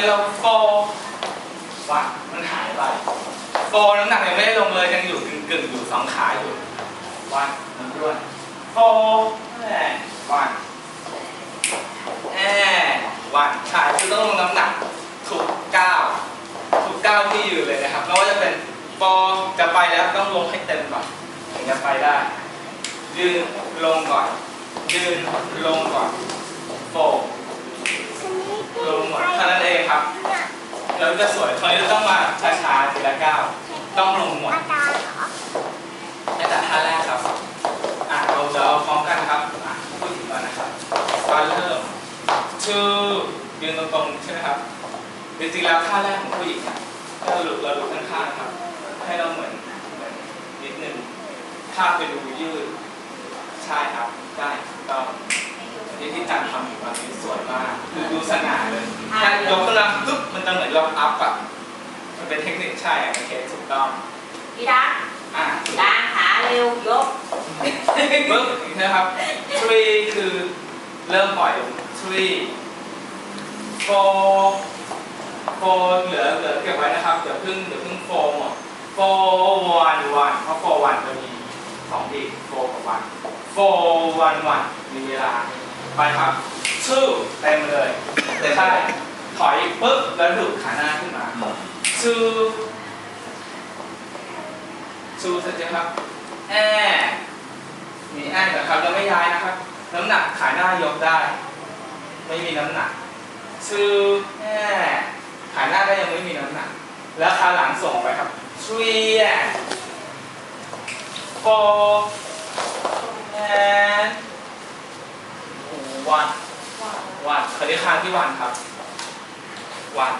นเราโฟวัดมันหายไปโฟน้ำหนักยังไม่ได้ลงเลยยังอยู่กึ่งกึ่งๆอยู่สองขาอยู่วันมันด้วยโฟแอนวันแอนวันใช่คือต้องลงน้ำหนักถูกเก้าถูกเก้าที่ยืนเลยนะครับไม่ว่าจะเป็นโฟจะไปแล้วต้องลงให้เต็มก่อนถึงจะไปได้ยืนลงก่อนยืนลงก่อนโฟลงหมดเท่านั้นเองครับ แล้วจะสวยคราวนี้ต้องมาช้าๆทีละก้าวต้องลงหมดอาจารย์เหรอตั้งแต่ท่าแรกครับอะเราจะเอาพร้อมกันครับอะพูดถึงก่อนนะครับตอนเริ่มชื่อยืนตรงๆใช่ไหมครับจริงๆแล้วท่าแรกของผู้หญิงอะถ้าเราลุกเราลุกข้างๆนะครับ ให้เราเหมือนเหมือนนิดนึงท่าไปดูยืดใช่ครับได้ถูกต้องที่ที่จันทำอยู่วันนี้สวยมากคือดูสง่าเลยถ้ายกขึ้นมาปุ๊บ มันจะเหมือนเราอัพอะมันเป็นเทคนิคใช่โอเคถูกต้องพี่ดักอะกางขาเร็วยกปึ๊บอีกนะครับ three คือเริ่มปล่อยลง three four four เหลือเหลือเก็บไว้นะครับเดี๋ยวเพิ่งเดี๋ยวเพิ่ง four หมด four one one เพราะ four one จะมีสองดี four กับ one four one one มีเวลาไปครับ two เต็มเลยใช่ ถอยปึ๊บแล้วดูดขาหน้าขึ้นมา two two เสร็จยังครับแอมีแอนะครับเราไม่ย้ายนะครับ น้ำหนักขาหน้ายกได้ ไม่มีน้ำหนักชื่อแอขาหน้าก็ยังไม่มีน้ำหนัก แล้วขาหลังส่งออกไปครับ three four and one one คราวนี้ค้างที่ one ครับ one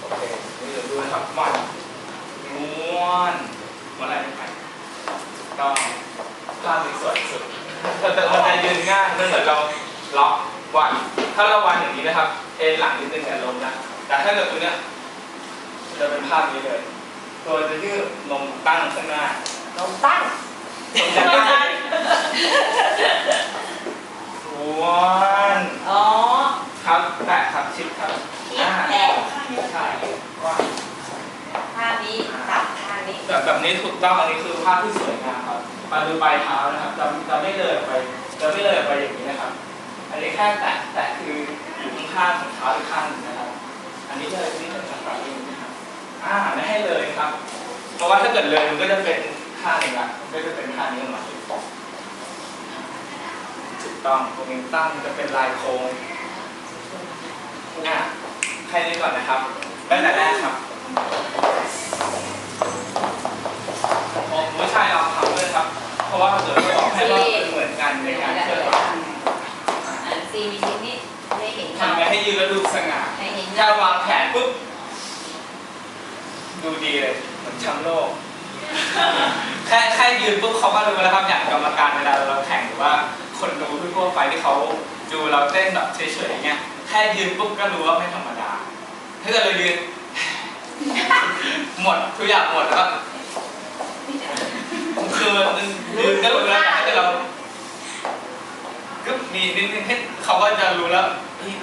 โอเคนี่เดี๋ยวดูนะครับ one ม้วนม้วนอะไรไม่ไปก็ภาพนี้สวยที่สุดแต่แต่มันจะยืนง่ายมันเหมือนเราล็อกวัน ถ้าเราวันอย่างนี้นะครับ เอ็นหลังนิดนึงเนี่ยลงนะแต่ถ้าเกิดตัวเนี้ยจะเป็นภาพนี้เลยตัวจะยืดลงตั้งข้างหน้าลงตั้งผมจะตั้งวัน อ๋อ ครับแตะครับชิดครับ คิด อ่า แตะ ใช่ว่า ท่านี้ตับท่านี้ แบบแบบนี้ถูก ต้องอันนี้คือภาพที่สวยงามครับมาดูปลายเท้านะครับจะจะไม่เลยออกไปจะไม่เลยออกไปอย่างนี้นะครับ อันนี้แค่แตะแตะคืออยู่ข้างๆของเท้าอีกข้างนึงนะครับ อันนี้เลยนี่เป็นสังกัดเองนะครับอ่าไม่ให้เลยครับ เพราะว่าถ้าเกิดเลยมันก็จะเป็นท่าหนึ่งละก็จะเป็นท่านี้ออกมาถูกต้องตรงนี้ตั้งจะเป็นลายโค้งอะแค่นี้ก่อนนะครับตั้งแต่แรกครับ ผมไม่ใช่เราทำเลยค รับเพราะว่าเดี๋ยวจะบอกให้ว่าเป็นเหมือนกันในการเคลื่อนซีมีชิ้นนี้ไม่เห็นทำไงให้ยืนแล้วดูสง่าไม่เห็นถ้าวางแผนปุ๊บดูดีเลยเหมือนแชมป์โลกแค่แค่ยืนปุ๊บเขาก็รู้แล้วครับอย่างกรรมการเวลาเราแข่งหรือว่าคนดูทั่วๆไปที่เขาดูเราเต้นแบบเฉยๆอย่างเงี้ยแค่ยืนปุ๊บก็รู้ว่าไม่ธรรมดาถ้าเกิดเรายืนหมดทุกอย่างหมดแล้วก็ คือมันยืนก็รู้แล้วแต่ถ้าเกิดเราก็มีนิดนึงเขาก็จะรู้แล้ว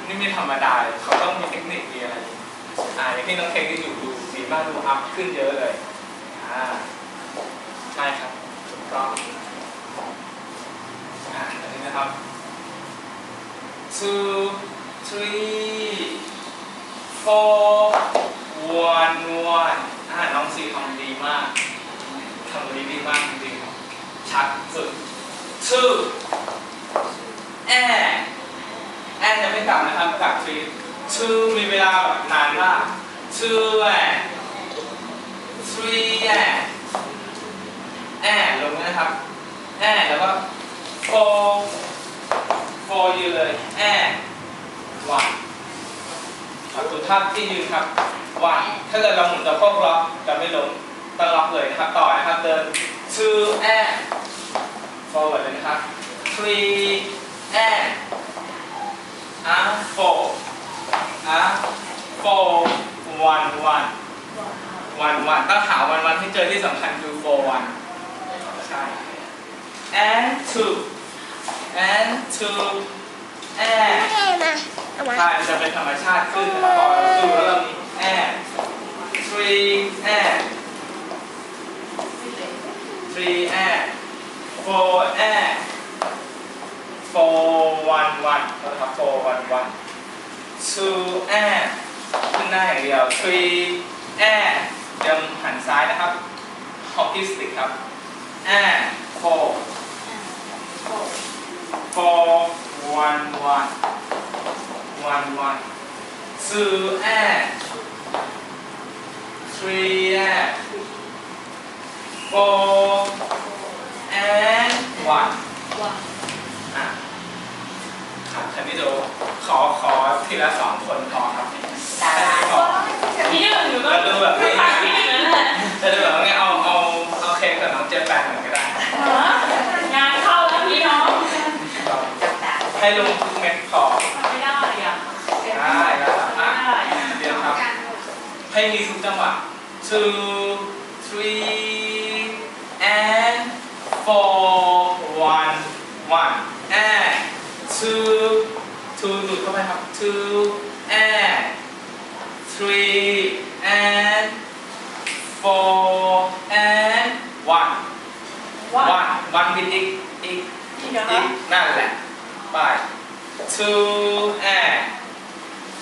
นี่ไม่ธรรมดาเขาต้องมีเทคนิคมีอะไรอ่าอย่างที่น้องเทคนิคอยู่ดูดีมากดูอัพขึ้นเยอะเลยอ่าใช่ครับถูกต้องอ่าอันนี้นะครับ two three four one one อ่าน้องซีทำดีมาก ทำดีดีมากจริงๆชัดสุด two แอร์แอร์จะไม่กลับนะครับกลับทรีทูมีเวลาแบบนานมากทูแอร์ทรีแอร์แอร์ลงนะครับแอร์แล้วก็โฟโฟยืนเลยแอร์วันเอาตัวท่าที่ยืนครับวันถ้าเกิดเราหมุนตัวโคกล็อกจะไม่ล้ม ต้องล็อกเลยนะครับต่อนะครับเดิน two แอร์ forward เลยนะครับ three and and four and four one one one one ต้องหา one one ให้เจอที่สำคัญคือ four one ใช่ and two and two and ไม่ได้มาใช่มันจะเป็นธรรมชาติขึ้นนะครับพอเราดูแล้วเรามี and three and three and four and four one one นะครับ four one one two and ขึ้นหน้าอย่างเดียว three and ยังหันซ้ายนะครับ hockey stick ครับ and four four one one one one two and three and four and one อะครับฉันนี่ดูขอขอทีละสองคนพอครับดาราขอพี่หนึ่งหนูก็แล้วดูแบบไม่ไม่ฟังพี่หนึ่งนั่นแหละจะดูแบบว่าไงเอาเอาเอาเค้กกับน้องเจแปนเหมือนก็ได้ งานเข้าแล้วพี่น้องจับตาให้ลุงทุกเม็ดพอไม่ได้อะได้แล้วครับไม่อะได้เดี๋ยวครับ ให้มีทุกจังหวะ two three and four one one and two two ดูดเข้าไปครับ two and three and four and one ว่า one one ผิดอีกอีกพี่เดี๋ยวอีนะกนั่นแหละไป two and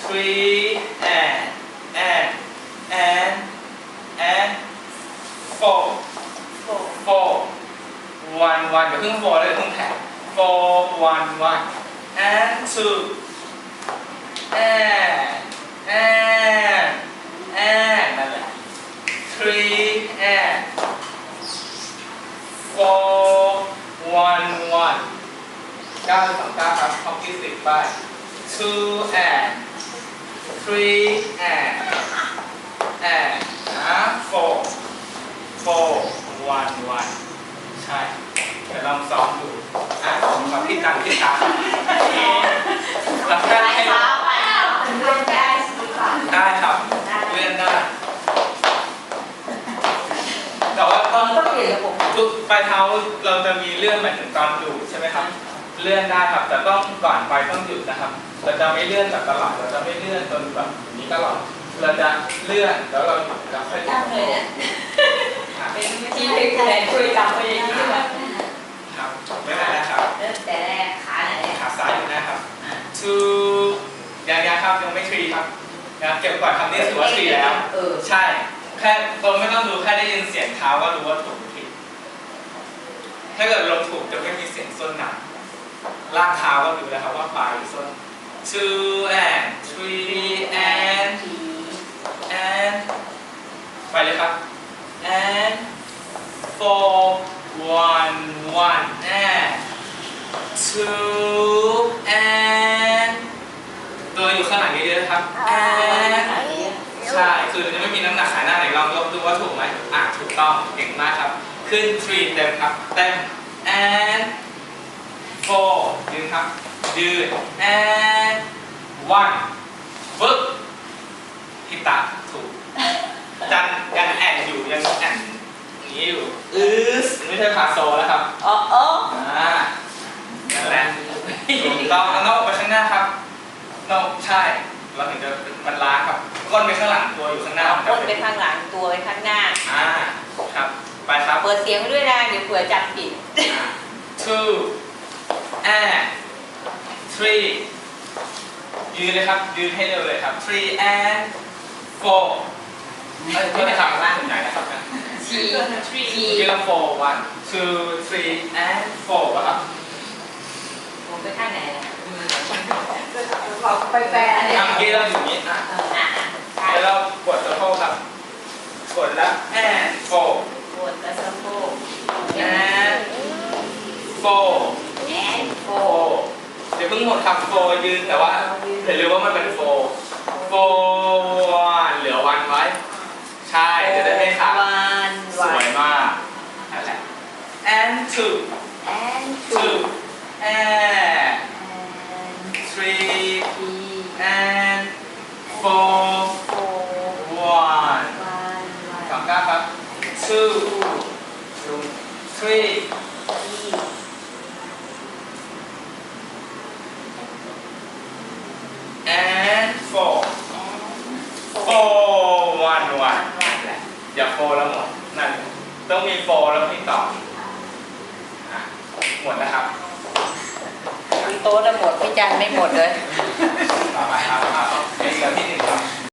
three and and and and four โอ้ four one one เดี๋ยวเพิ่ง four เลยเพิ่งแถม four one one and two and and and นั่นแหละ three and four one one เก้าสองเก้าครับฮอกกี้สิบไป two and three and and นะ four four one one ใช่เดี๋ยวลองซ้อมดู อะผมขอพี่ตังพี่ตาหลับไปได้ให้เท้าไปเลื่อนได้สิค่ะได้ครับเลื่อนได้ แต่ว่าต้องต้องเปลี่ยนระบบทุกปลายเท้าเราจะมีเลื่อนหมายถึงตอนดูดใช่ไหมครับ เลื่อนได้ครับ แต่ต้องก่อนไปต้องหยุดนะครับเราจะไม่เลื่อนแบบตลอดเราจะไม่เลื่อนจนแบบนี้ตลอดเราจะเลื่อนแล้วเราหยุดแล้วค่อยตั้งเลยนะครับเป็นที่ให้คะแนนคุยกับไปอย่างนี้แบบครับไม่เป็นไรนะครับ เริ่มแต่แรกขาไหน ขาซ้ายอยู่นะครับ two ยังยังครับยังไม่ three ครับนะเก็บก่อนคำนี้ถือว่า three แล้ว เออ ใช่ แค่เราไม่ต้องดูแค่ได้ยินเสียงเท้าก็รู้ว่าถูกหรือผิด ถ้าเกิดลงถูกจะไม่มีเสียงส้นหนักลากเท้าก็รู้แล้วครับว่าปลายหรือส้น two and three and and ไปเลยครับ and four one one and two ยอะๆนะครับ and ใช่ คือจะไม่มีน้ำหนักหายหน้าไหนลองลองดูว่าถูกไหมอะถูกต้องเก่งมากครับ ขึ้น three เต็มครับ เต็ม and four ยืนครับ ยืน and one ปึ๊บพิตาถูก จันยังแอนอยู่ยังแอนอย่างนี้อยู่อือไม่ใช่พาโซแล้วครับอ๋ออ๋ออ่านั่นแหละถูกต้องเอานอกไปข้างหน้าครับนอกใช่ เราถึงจะมันล้าครับก้นไปข้างหลังตัวอยู่ข้างหน้ามันจะก้นไปเป็นข้างหลังตัวไปข้างหน้าอ่าครับไปครับเปิดเสียงไว้ด้วยนะเดี๋ยวเผื่อจับผิด two and three ยืนเลยครับยืนให้เร็วเลยครับ three and four เอ้ยไม่ได้ทำล่างถึงไหนนะครับนะชีทรีชียืน four one two three and four ป่ะครับผมไปข้างไหนนะ บอกไปแฟนเนี่ยอะเมื่อกี้เราอยู่อย่างนี้อะเอออะอะแล้วเรากดสะโพกครับกดแล้ว and four ปวดและสะโพก and four แอนโฟ four เดี๋ยวเพิ่งหมดครับ four ยืนแต่ว่าอย่าลืมว่ามันเป็น four four one เหลือ one ไว้ ใช่จะได้ไม่ขาดวันสวัวยนมากนั่นแหละ and two แอนทู two and and four one สองเก้าครับ two three and four four one one อย่า four แล้วหมดนั่นต้องมี four แล้วมีต่อหมดนะครับมีโต๊ะแล้วหมดพี่จันไม่หมดเลย papá, papá.